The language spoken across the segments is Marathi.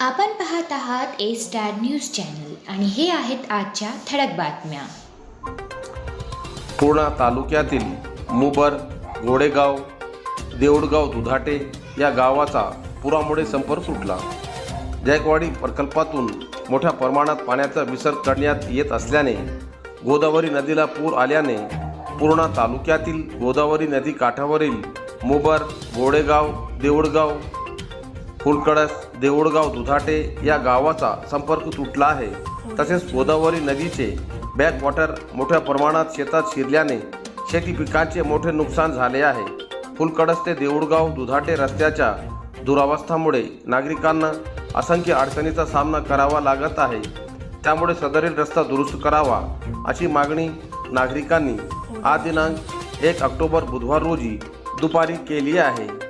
आपण पाहत आहात ए स्टार न्यूज चॅनल आणि हे आहेत आजच्या ठळक बातम्या. पूर्णा तालुक्यातील मुबर गोडेगाव देऊळगाव दुधाटे या गावाचा पुरामुळे संपर्क तुटला. जायकवाडी प्रकल्पातून मोठ्या प्रमाणात पाण्याचा विसर्ग करण्यात येत असल्याने गोदावरी नदीला पूर आल्याने पूर्णा तालुक्यातील गोदावरी नदी काठावरील मुबर गोडेगाव देऊळगाव फुलकडस देऊळगाव दुधाटे या गावाचा संपर्क तुटला आहे. तसेच गोदावरी नदीचे बॅकवॉटर मोठ्या प्रमाणात शेतात शिरल्याने शेती पिकांचे मोठे नुकसान झाले आहे. फुलकडस ते देऊळगाव दुधाटे रस्त्याच्या दुरावस्थामुळे नागरिकांना असंख्य अडचणीचा सामना करावा लागत आहे. त्यामुळे सदरील रस्ता दुरुस्त करावा अशी मागणी नागरिकांनी आज दिनांक एक ऑक्टोबर बुधवार रोजी दुपारी केली आहे.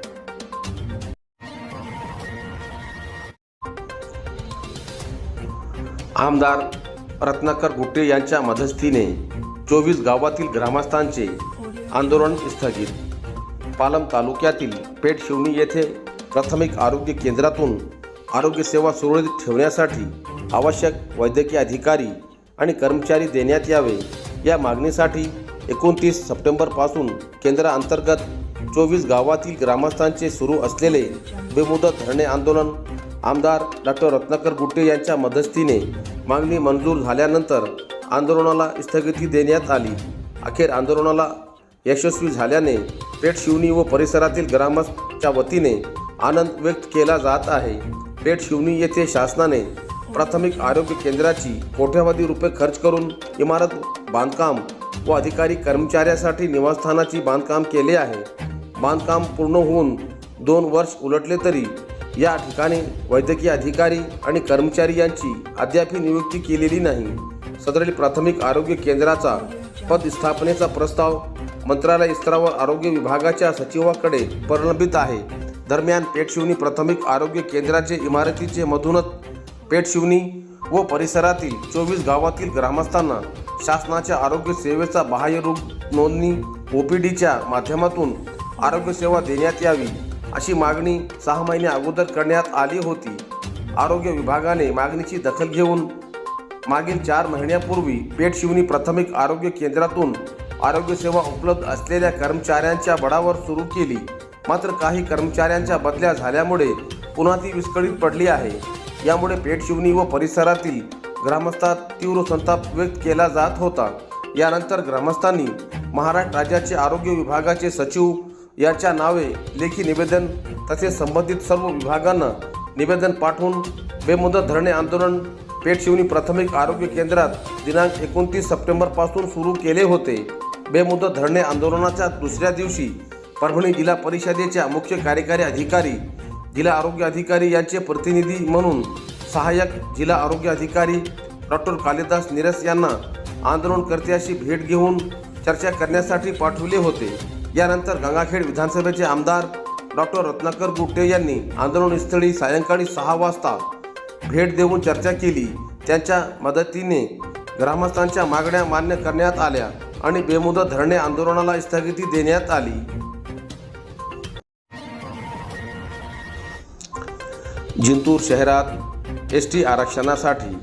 आमदार रत्नाकर गुट्टे यांच्या मध्यस्थीने चोवीस गावातील ग्रामस्थांचे आंदोलन स्थगित. पालम तालुक्यातील पेठ शिवणी येथे प्राथमिक आरोग्य केंद्रातून आरोग्यसेवा सुरळीत ठेवण्यासाठी आवश्यक वैद्यकीय अधिकारी आणि कर्मचारी देण्यात यावे या मागणीसाठी एकोणतीस सप्टेंबरपासून केंद्राअंतर्गत चोवीस गावातील ग्रामस्थांचे सुरू असलेले बेमुदत धरणे आंदोलन आमदार डॉक्टर रत्नाकर गुट्टे यांच्या मध्यस्थीने मागणी मंजूर झाल्यानंतर आंदोलनाला स्थगिती देण्यात आली. अखेर आंदोलनाला यशस्वी झाल्याने पेठ शिवणी व परिसरातील ग्रामस्थच्या वतीने आनंद व्यक्त केला जात आहे. पेठ शिवणी येथे शासनाने प्राथमिक आरोग्य केंद्राची कोट्यावधी रुपये खर्च करून इमारत बांधकाम व अधिकारी कर्मचाऱ्यासाठी निवासस्थानाची बांधकाम केले आहे. बांधकाम पूर्ण होऊन दोन वर्ष उलटले तरी या ठिकाणी वैद्यकीय अधिकारी आणि कर्मचारी यांची अद्याप नियुक्ती केलेली नाही. सदरील प्राथमिक आरोग्य केंद्राचा पदस्थापनेचा प्रस्ताव मंत्रालय स्तरावर आरोग्य विभागाच्या सचिवाकडे प्रलंबित आहे. दरम्यान पेठशिवनी प्राथमिक आरोग्य केंद्राचे इमारतीचे मधूनच पेठशिवनी व परिसरातील चोवीस गावातील ग्रामस्थांना शासनाच्या आरोग्य सेवेचा बाह्य रूप नोंदणी ओपीडीच्या माध्यमातून आरोग्यसेवा देण्यात यावी. अशी मागणी सहा महिने अगोदर करण्यात आली होती. आरोग्य विभागाने मागणीची दखल घेऊन मागील चार महिन्यापूर्वी पेठशिवनी प्राथमिक आरोग्य केंद्रातून आरोग्य सेवा उपलब्ध असलेल्या कर्मचाऱ्यांच्या बळावर सुरू केली. मात्र काही कर्मचाऱ्यांच्या बदल्या झाल्यामुळे पुन्हा ती विस्कळीत पडली आहे. यामुळे पेठशिवनी व परिसरातील ग्रामस्थात तीव्र संताप व्यक्त केला जात होता. यानंतर ग्रामस्थांनी महाराष्ट्र राज्याचे आरोग्य विभागाचे सचिव यांच्या नावे लेखी निवेदन तसेच संबंधित सर्व विभागांना निवेदन पाठवून बेमुदत धरणे आंदोलन पेठशिवनी प्राथमिक आरोग्य केंद्रात दिनांक एकोणतीस सप्टेंबरपासून सुरू केले होते. बेमुदत धरणे आंदोलनाच्या दुसऱ्या दिवशी परभणी जिल्हा परिषदेच्या मुख्य कार्यकारी अधिकारी जिल्हा आरोग्य अधिकारी यांचे प्रतिनिधी म्हणून सहाय्यक जिल्हा आरोग्य अधिकारी डॉक्टर कालिदास निरस यांना आंदोलनकर्त्याशी भेट घेऊन चर्चा करण्यासाठी पाठवले होते. यानंतर गंगाखेड विधानसभेचे आमदार डॉक्टर रत्नाकर गुट्टे यांनी आंदोलनस्थळी सायंकाळी सहा वाजता भेट देऊन चर्चा केली. त्यांच्या मदतीने ग्रामस्थांच्या मागण्या मान्य करण्यात आल्या आणि बेमुदत धरणे आंदोलनाला स्थगिती देण्यात आली. जिंतूर शहरात एस टी आरक्षणासाठी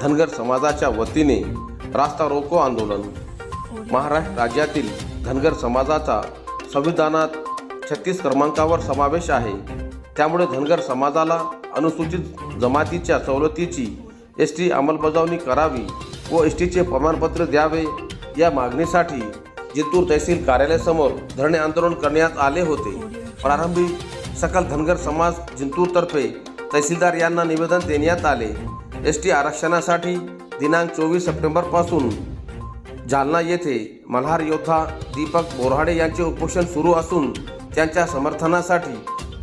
धनगर समाजाच्या वतीने रास्ता रोको आंदोलन. महाराष्ट्र राज्यातील धनगर समाजाचा संविधानात छत्तीस क्रमांकावर समावेश आहे. त्यामुळे धनगर समाजाला अनुसूचित जमातीच्या सवलतीची एस टी अंमलबजावणी करावी व एस टीचे प्रमाणपत्र द्यावे या मागणीसाठी जिंतूर तहसील कार्यालयासमोर धरणे आंदोलन करण्यात आले होते. प्रारंभी सकल धनगर समाज जिंतूरतर्फे तहसीलदार यांना निवेदन देण्यात आले. एस टी आरक्षणासाठी दिनांक चोवीस सप्टेंबरपासून जालना येथे मल्हार योद्धा दीपक बोराडे यांचे उपोषण सुरू असून त्यांच्या समर्थनासाठी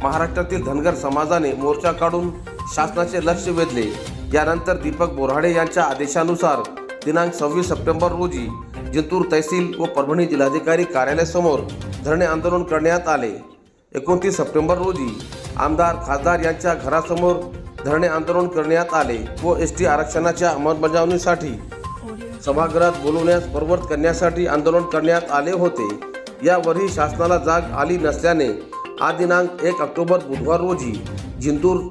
महाराष्ट्रातील धनगर समाजाने मोर्चा काढून शासनाचे लक्ष वेधले. यानंतर दीपक बोराडे यांच्या आदेशानुसार दिनांक सव्वीस सप्टेंबर रोजी जिंतूर तहसील व परभणी जिल्हाधिकारी कार्यालयासमोर धरणे आंदोलन करण्यात आले. एकोणतीस सप्टेंबर रोजी आमदार खासदार यांच्या घरासमोर धरणे आंदोलन करण्यात आले व एस टी आरक्षणाच्या अंमलबजावणीसाठी सभागृहात बोलवण्यास प्रवृत्त करण्यासाठी आंदोलन करण्यात आले होते. यावरही शासनाला जाग आली नसल्याने आज दिनांक एक ऑक्टोबर बुधवार रोजी जिंतूर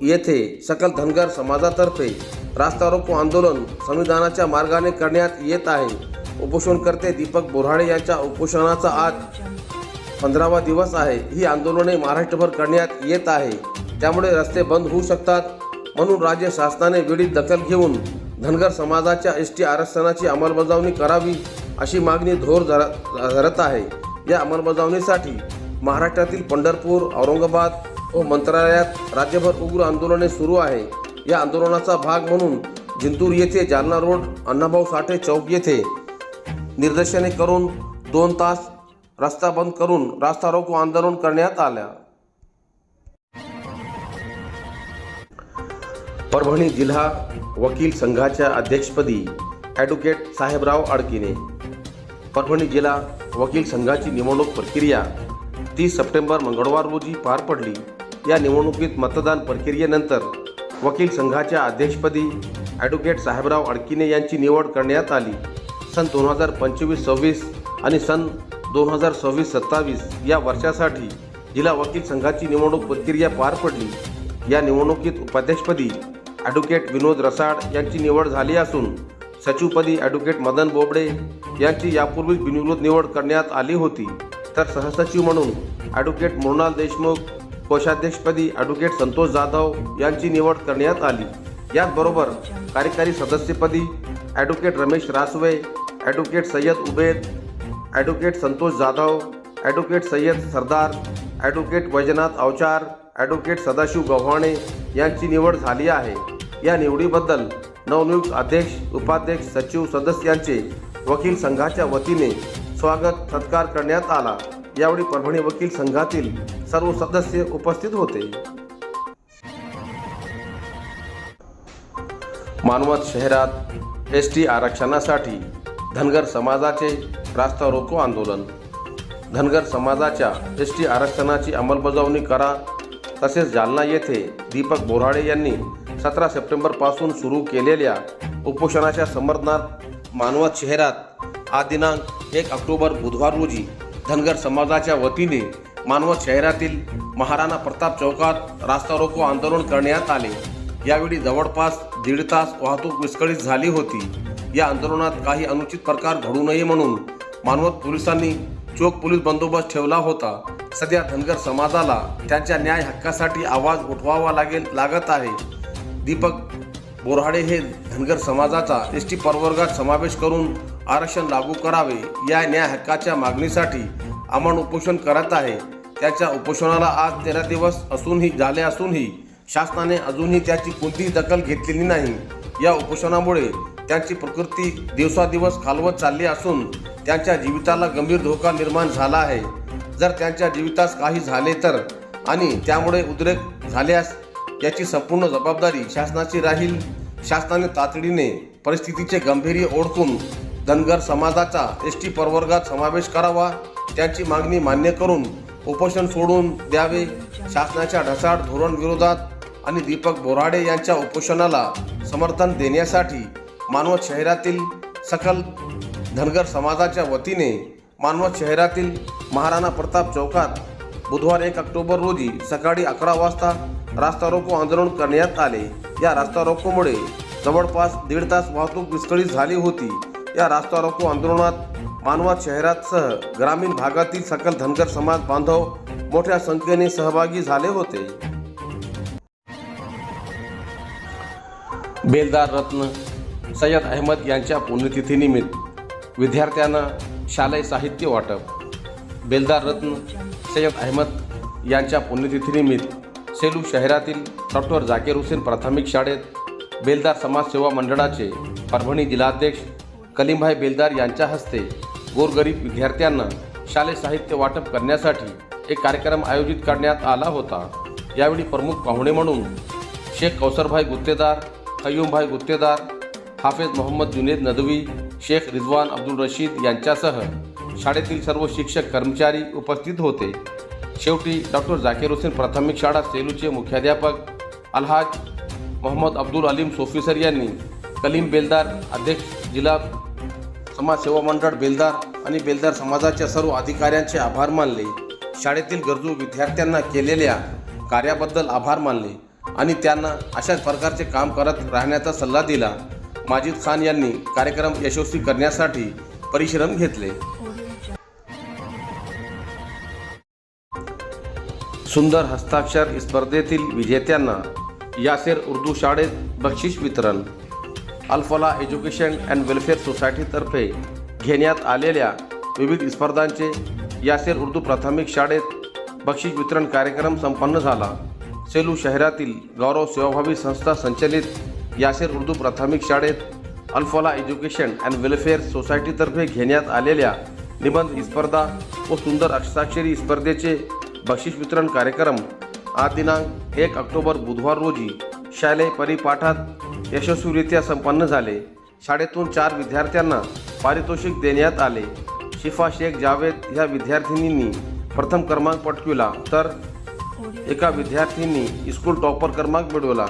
येथे सकल धनगर समाजातर्फे रास्ता रोको आंदोलन संविधानाच्या मार्गाने करण्यात येत आहे. उपोषणकर्ते दीपक बोराडे यांच्या उपोषणाचा आज पंधरावा दिवस आहे. ही आंदोलने महाराष्ट्रभर करण्यात येत आहे. त्यामुळे रस्ते बंद होऊ शकतात. म्हणून राज्य शासनाने वेळीत दखल घेऊन धनगर समाजाच्या एस टी आरक्षणाची अंमलबजावणी करावी अशी मागणी धोर धर- धरत आहे. या अंमलबजावणीसाठी महाराष्ट्रातील पंढरपूर औरंगाबाद व मंत्रालयात राज्यभर उग्र आंदोलने सुरू आहे. या आंदोलनाचा भाग म्हणून जिंतूर येथे जालना रोड अण्णाभाऊ साठे चौक येथे निदर्शने करून दोन तास रस्ता बंद करून रास्ता रोको आंदोलन करण्यात आल्या. परभणी जिल्हा वकील संघाच्या अध्यक्षपदी ॲडव्होकेट साहेबराव आडकिने. परभणी जिल्हा वकील संघाची निवडणूक प्रक्रिया तीस सप्टेंबर मंगळवार रोजी पार पडली. या निवडणुकीत मतदान प्रक्रियेनंतर वकील संघाच्या अध्यक्षपदी ॲडव्होकेट साहेबराव अडकिने यांची निवड करण्यात आली. सन दोन हजार पंचवीस सव्वीस आणि सन दोन हजार सव्वीस सत्तावीस या वर्षासाठी जिल्हा वकील संघाची निवडणूक प्रक्रिया पार पडली. या निवडणुकीत उपाध्यक्षपदी ॲडव्होकेट विनोद रसाड यांची निवड झाली असून सचिवपदी ॲडव्होकेट मदन बोबडे यांची यापूर्वीच बिनविरोध निवड करण्यात आली होती. तर सहसचिव म्हणून ॲडव्होकेट मृणाल देशमुख कोषाध्यक्षपदी ॲडव्होकेट संतोष जाधव यांची निवड करण्यात आली. याचबरोबर कार्यकारी सदस्यपदी advocate Ramesh Rasve advocate Sayyad Ubed advocate Santosh Jadhav advocate Sayyad Sardar advocate Vaijnath Avchar advocate Sadashiv Gavhane यांची निवड झाली आहे. या निवडीबद्दल नवनियुक्त अध्यक्ष उपाध्यक्ष सचिव सदस्यांचे वकील संघाच्या वतीने स्वागत सत्कार करण्यात आला. यावेळी परभणी वकील संघातील सर्व सदस्य उपस्थित होते. मानवत शहरात एस टी आरक्षणासाठी धनगर समाजाचे रास्ता रोको आंदोलन. धनगर समाजाच्या एस टी आरक्षणाची अंमलबजावणी करा तसेच जालना येथे दीपक बोराडे यांनी सतरा सप्टेंबरपासून सुरू केलेल्या उपोषणाच्या समर्थनात मानवत शहरात आज दिनांक एक ऑक्टोबर बुधवार रोजी धनगर समाजाच्या वतीने मानवत शहरातील महाराणा प्रताप चौकात रास्ता रोको आंदोलन करण्यात आले. यावेळी जवळपास दीड तास वाहतूक विस्कळीत झाली होती. या आंदोलनात काही अनुचित प्रकार घडू नये म्हणून मानवत पोलिसांनी चोख पोलीस बंदोबस्त ठेवला होता. सध्या धनगर समाजाला त्यांच्या न्याय हक्कासाठी आवाज उठवावा लागेल लागत आहे. दीपक बोराडे हे धनगर समाजाचा एस टी प्रवर्गात समावेश करून आरक्षण लागू करावे या न्याय हक्काच्या मागणीसाठी आम्हाला उपोषण करत आहे. त्याच्या उपोषणाला आज तेरा दिवस असूनही झाले असूनही शासनाने अजूनही त्याची कोणतीही दखल घेतलेली नाही. या उपोषणामुळे त्यांची प्रकृती दिवसादिवस खालवत चालली असून त्यांच्या जीविताला गंभीर धोका निर्माण झाला आहे. जर त्यांच्या जीवितास काही झाले तर आणि त्यामुळे उद्रेक झाल्यास याची संपूर्ण जबाबदारी शासनाची राहील. शासनाने तातडीने परिस्थितीचे गंभीर्य ओळखून धनगर समाजाचा एस टी प्रवर्गात समावेश करावा. त्यांची मागणी मान्य करून उपोषण सोडून द्यावे. शासनाच्या ढसाळ धोरण विरोधात आणि दीपक बोराडे यांच्या उपोषणाला समर्थन देण्यासाठी मानवत शहरातील सकल धनगर समाजाच्या वतीने मानवत शहरातील महाराणा प्रताप चौकात बुधवार एक ऑक्टोबर रोजी सकाळी अकरा वाजता रास्ता रोको आंदोलन करण्यात आले. या रास्ता रोकोमुळे जवळपास दीड तास वाहतूक विस्कळीत झाली होती. या रास्ता रोको आंदोलनात मानवत शहरातसह ग्रामीण भागातील सकल धनगर समाज बांधव मोठ्या संख्येने सहभागी झाले होते. बेलदार रत्न सय्यद अहमद यांच्या पुण्यतिथीनिमित्त विद्यार्थ्यांना शालेय साहित्य वाटप. बेलदार रत्न सय्यद अहमद यांच्या पुण्यतिथीनिमित्त सेलू शहरातील डॉक्टर जाकीर हुसेन प्राथमिक शाळेत बेलदार समाजसेवा मंडळाचे परभणी जिल्हाध्यक्ष कलीमभाई बेलदार यांच्या हस्ते गोरगरीब विद्यार्थ्यांना शालेय साहित्य वाटप करण्यासाठी एक कार्यक्रम आयोजित करण्यात आला होता. यावेळी प्रमुख पाहुणे म्हणून शेख कौसरभाई गुत्तेदार हयूमभाई गुत्तेदार हाफेज मोहम्मद जुनेद नदवी शेख रिजवान अब्दुल रशीद यांच्यासह शाळेतील सर्व शिक्षक कर्मचारी उपस्थित होते. शेवटी डॉक्टर झाकीर हुसेन प्राथमिक शाळा सेलूचे मुख्याध्यापक अलहाज मोहम्मद अब्दुल अलीम सोफीसर यांनी कलीम बेलदार अध्यक्ष जिल्हा समाजसेवा मंडळ बेलदार आणि बेलदार समाजाच्या सर्व अधिकाऱ्यांचे आभार मानले. शाळेतील गरजू विद्यार्थ्यांना केलेल्या कार्याबद्दल आभार मानले आणि त्यांना अशाच प्रकारचे काम करत राहण्याचा सल्ला दिला. माजिद खान यांनी कार्यक्रम यशस्वी करण्यासाठी परिश्रम घेतले. सुंदर हस्ताक्षर स्पर्धेतील विजेत्यांना यासेर उर्दू शाळेत बक्षीस वितरण. अल्फला एज्युकेशन अँड वेलफेअर सोसायटीतर्फे घेण्यात आलेल्या विविध स्पर्धांचे यासेर उर्दू प्राथमिक शाळेत बक्षीस वितरण कार्यक्रम संपन्न झाला. सेलू शहरातील गौरव सेवाभावी संस्था संचलित यासेर उर्दू प्राथमिक शाळेत अल्फला एज्युकेशन अँड वेलफेअर सोसायटीतर्फे घेण्यात आलेल्या निबंध स्पर्धा व सुंदर हस्ताक्षरी स्पर्धेचे बक्षीस वितरण कार्यक्रम आज दिनांक एक ऑक्टोबर बुधवार रोजी शालेय परिपाठात यशस्वीरित्या संपन्न झाले. शाळेतून चार विद्यार्थ्यांना पारितोषिक देण्यात आले. शिफा शेख जावेद ह्या विद्यार्थिनींनी प्रथम क्रमांक पटकविला तर एका विद्यार्थिनी स्कूल टॉपर क्रमांक मिळवला.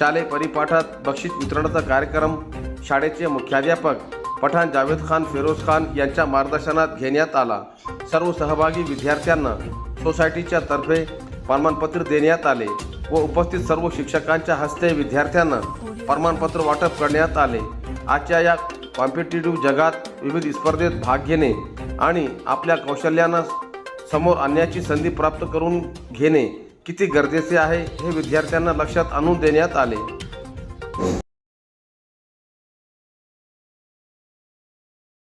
शालेय परिपाठात बक्षीस वितरणाचा कार्यक्रम शाळेचे मुख्याध्यापक पठाण जावेद खान फिरोज खान यांच्या मार्गदर्शनात घेण्यात आला. सर्व सहभागी विद्यार्थ्यांना सोसायटीच्या तर्फे प्रमाणपत्र देण्यात आले व उपस्थित सर्व शिक्षकांच्या हस्ते विद्यार्थ्यांना प्रमाणपत्र वाटप करण्यात आले. आजच्या या कॉम्पिटेटिव्ह जगात विविध स्पर्धेत भाग घेणे आणि आपल्या कौशल्यांना समोर आणण्याची संधी प्राप्त करून घेणे किती गरजेचे आहे हे विद्यार्थ्यांना लक्षात आणून देण्यात आले.